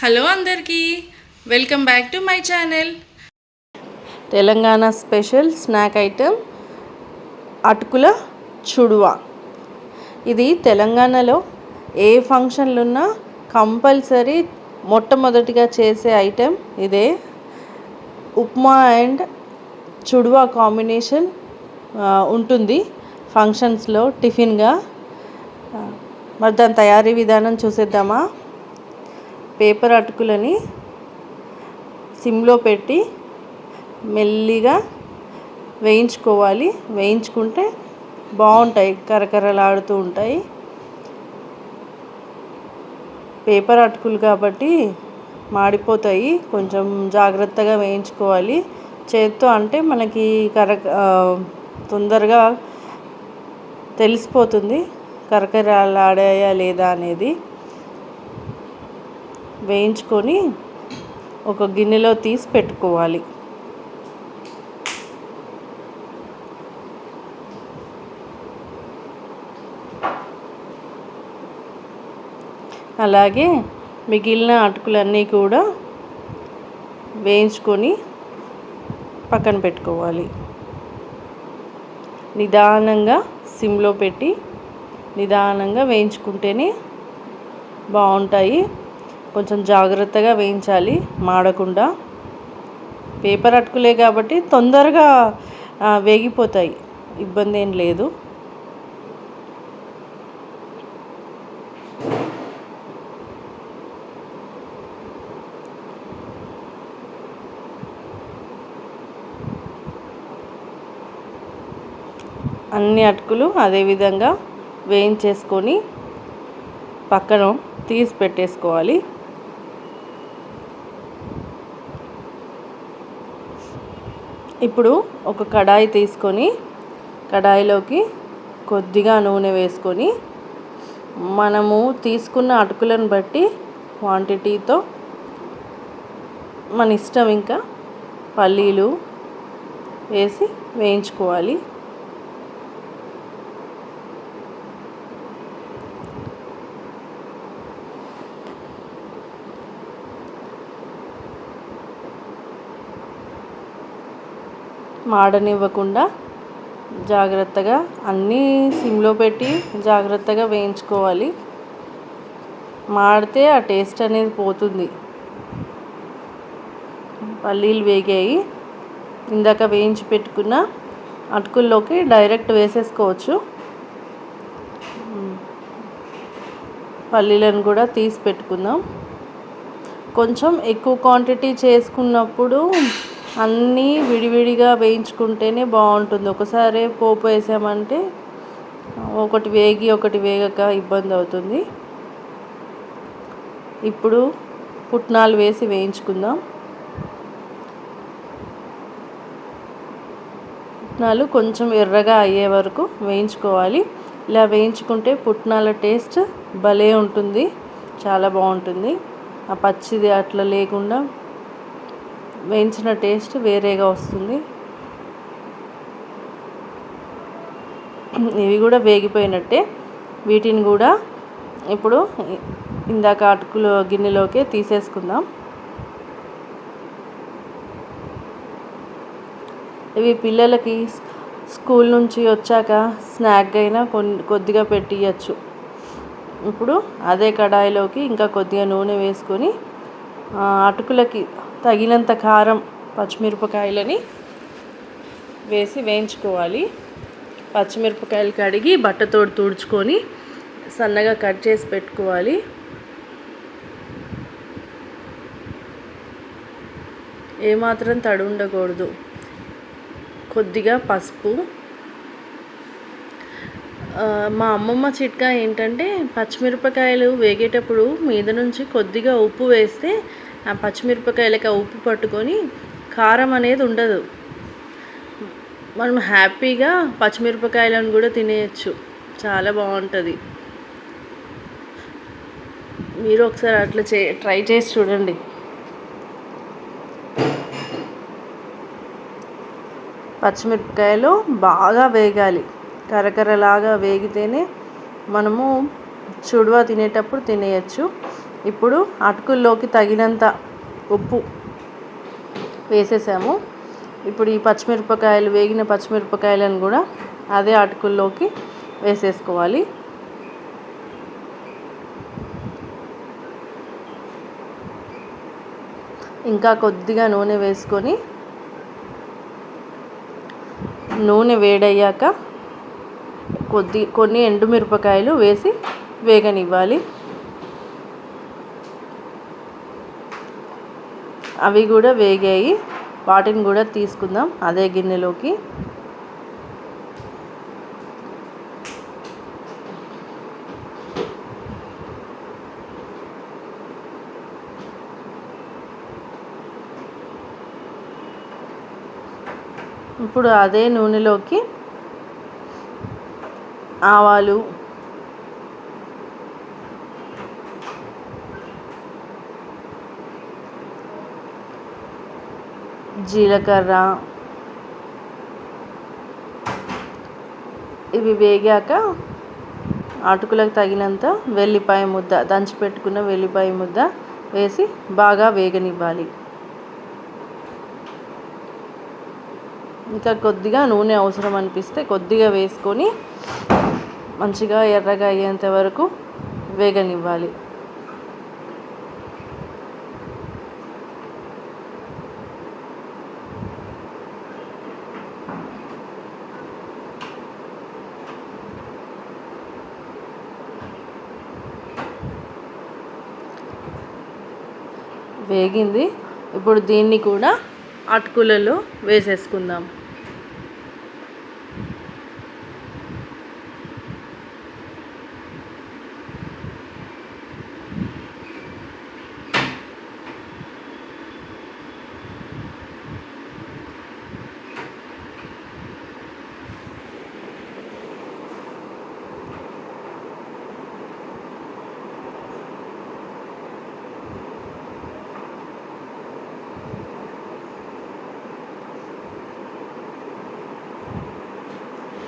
Hello అందరికీ welcome back to my channel. Telangana special snack item అటుకుల చుడువా. ఇది తెలంగాణలో ఏ ఫంక్షన్లు ఉన్నా కంపల్సరీ మొట్టమొదటిగా చేసే ఐటెం ఇదే. ఉప్మా అండ్ చుడువా కాంబినేషన్ ఉంటుంది ఫంక్షన్స్లో టిఫిన్గా. మరి దాని తయారీ విధానం చూసేద్దామా? పేపర్ అటుకులని సిమ్లో పెట్టి మెల్లిగా వేయించుకోవాలి. వేయించుకుంటే బాగుంటాయి కరకరలాడుతూ ఉంటాయి. పేపర్ అటుకులు కాబట్టి మాడిపోతాయి. కొంచెం జాగ్రత్తగా వేయించుకోవాలి. చేత్తో అంటే మనకి కర తొందరగా తెలిసిపోతుంది. కరకరలాడాయా లేదా అనేది. వేయించుకొని ఒక గిన్నెలో తీసి పెట్టుకోవాలి. అలాగే మిగిలిన అటుకులన్నీ కూడా వేయించుకొని పక్కన పెట్టుకోవాలి. నిదానంగా సిమ్లో పెట్టి నిదానంగా వేయించుకుంటేనే బాగుంటాయి. కొంచెం జాగ్రత్తగా వేయించాలి మాడకుండా. పేపర్ అటుకులే కాబట్టి తొందరగా వేగిపోతాయి. ఇబ్బంది ఏం లేదు. అన్ని అటుకులు అదే విధంగా వేయించేసుకొని పక్కన తీసి పెట్టేసుకోవాలి. ఇప్పుడు ఒక కడాయి తీసుకొని కడాయిలోకి కొద్దిగా నూనె వేసుకొని మనము తీసుకున్న అటుకులను బట్టి క్వాంటిటీతో మన ఇష్టం ఇంకా పల్లీలు వేసి వేయించుకోవాలి. మాడనివ్వకుండా జాగ్రత్తగా అన్నీ సిమ్లో పెట్టి జాగ్రత్తగా వేయించుకోవాలి. మాడితే ఆ టేస్ట్ అనేది పోతుంది. పల్లీలు వేగాయి. ఇందాక వేయించి పెట్టుకున్న అటుకుల్లోకి డైరెక్ట్ వేసేసుకోవచ్చు. పల్లీలను కూడా తీసి పెట్టుకుందాం. కొంచెం ఎక్కువ క్వాంటిటీ చేసుకున్నప్పుడు అన్నీ విడివిడిగా వేయించుకుంటేనే బాగుంటుంది. ఒకసారి పోపు వేసామంటే ఒకటి వేగి ఒకటి వేగక ఇబ్బంది అవుతుంది. ఇప్పుడు పుట్నాలు వేసి వేయించుకుందాం. పుట్నాలు కొంచెం ఎర్రగా అయ్యే వరకు వేయించుకోవాలి. ఇలా వేయించుకుంటే పుట్నాల టేస్ట్ భలే ఉంటుంది. చాలా బాగుంటుంది. ఆ పచ్చిది అట్లా లేకుండా వేయించిన టేస్ట్ వేరేగా వస్తుంది. ఇవి కూడా వేగిపోయినట్టే. వీటిని కూడా ఇప్పుడు ఇందాక అటుకులు గిన్నెలోకి తీసేసుకుందాం. ఇవి పిల్లలకి స్కూల్ నుంచి వచ్చాక స్నాక్ అయినా కొన్ని కొద్దిగా పెట్టియచ్చు. ఇప్పుడు అదే కడాయిలోకి ఇంకా కొద్దిగా నూనె వేసుకొని అటుకులకి తగినంత కారం పచ్చిమిరపకాయలని వేసి వేయించుకోవాలి. పచ్చిమిరపకాయలు కడిగి బట్టతో తుడుచుకొని సన్నగా కట్ చేసి పెట్టుకోవాలి. ఏమాత్రం తడి ఉండకూడదు. కొద్దిగా పసుపు. మా అమ్మమ్మ చిట్కా ఏంటంటే పచ్చిమిరపకాయలు వేగేటప్పుడు మీద నుంచి కొద్దిగా ఉప్పు వేస్తే ఆ పచ్చిమిరపకాయలకి ఉప్పు పట్టుకొని కారం అనేది ఉండదు. మనం హ్యాపీగా పచ్చిమిరపకాయలను కూడా తినేయచ్చు. చాలా బాగుంటుంది. మీరు ఒకసారి అట్లా చే ట్రై చేసి చూడండి. పచ్చిమిరపకాయలు బాగా వేగాలి. కరకరలాగా వేగితేనే మనము చుడువా తినేటప్పుడు తినేయచ్చు. ఇప్పుడు అటుకుల్లోకి తగినంత ఉప్పు వేసేసాము. ఇప్పుడు ఈ పచ్చిమిరపకాయలు వేగిన పచ్చిమిరపకాయలను కూడా అదే అటుకుల్లోకి వేసేసుకోవాలి. ఇంకా కొద్దిగా నూనె వేసుకొని నూనె వేడయ్యాక కొద్ది కొన్ని ఎండుమిరపకాయలు వేసి వేగనివ్వాలి. అవి కూడా వేగాయి. వాటిని కూడా తీసుకుందాం అదే గిన్నెలోకి. ఇప్పుడు అదే నూనెలోకి ఆవాలు జీలకర్ర. ఇవి వేగాక అటుకులకు తగినంత వెల్లిపాయ ముద్ద దంచి పెట్టుకున్న వెల్లిపాయ ముద్ద వేసి బాగా వేగనివ్వాలి. ఇంకా కొద్దిగా నూనె అవసరం అనిపిస్తే కొద్దిగా వేసుకొని మంచిగా ఎర్రగా అయ్యేంత వరకు వేగనివ్వాలి. వేగింది. ఇప్పుడు దీన్ని కూడా అటుకులలో వేసేసుకుందాం.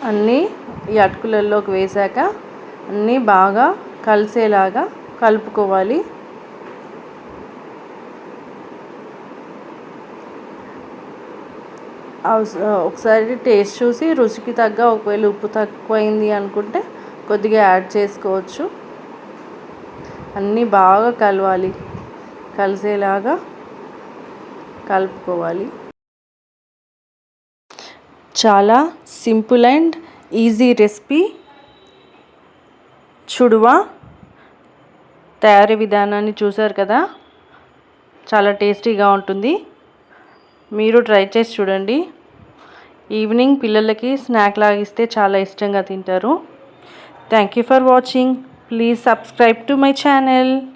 అన్నీ ఈ అటుకులలోకి వేసాక అన్నీ బాగా కలిసేలాగా కలుపుకోవాలి. ఒకసారి టేస్ట్ చూసి రుచికి తగ్గ ఒకవేళ ఉప్పు తక్కువైంది అనుకుంటే కొద్దిగా యాడ్ చేసుకోవచ్చు. అన్నీ బాగా కలవాలి. కలిసేలాగా కలుపుకోవాలి. చాలా సింపుల్ అండ్ ఈజీ రెసిపీ. చుడువా తయారీ విధానాన్ని చూసారు కదా? చాలా టేస్టీగా ఉంటుంది. మీరు ట్రై చేసి చూడండి. ఈవినింగ్ పిల్లలకి స్నాక్ లాగిస్తే చాలా ఇష్టంగా తింటారు. Thank you for watching. Please subscribe to my channel.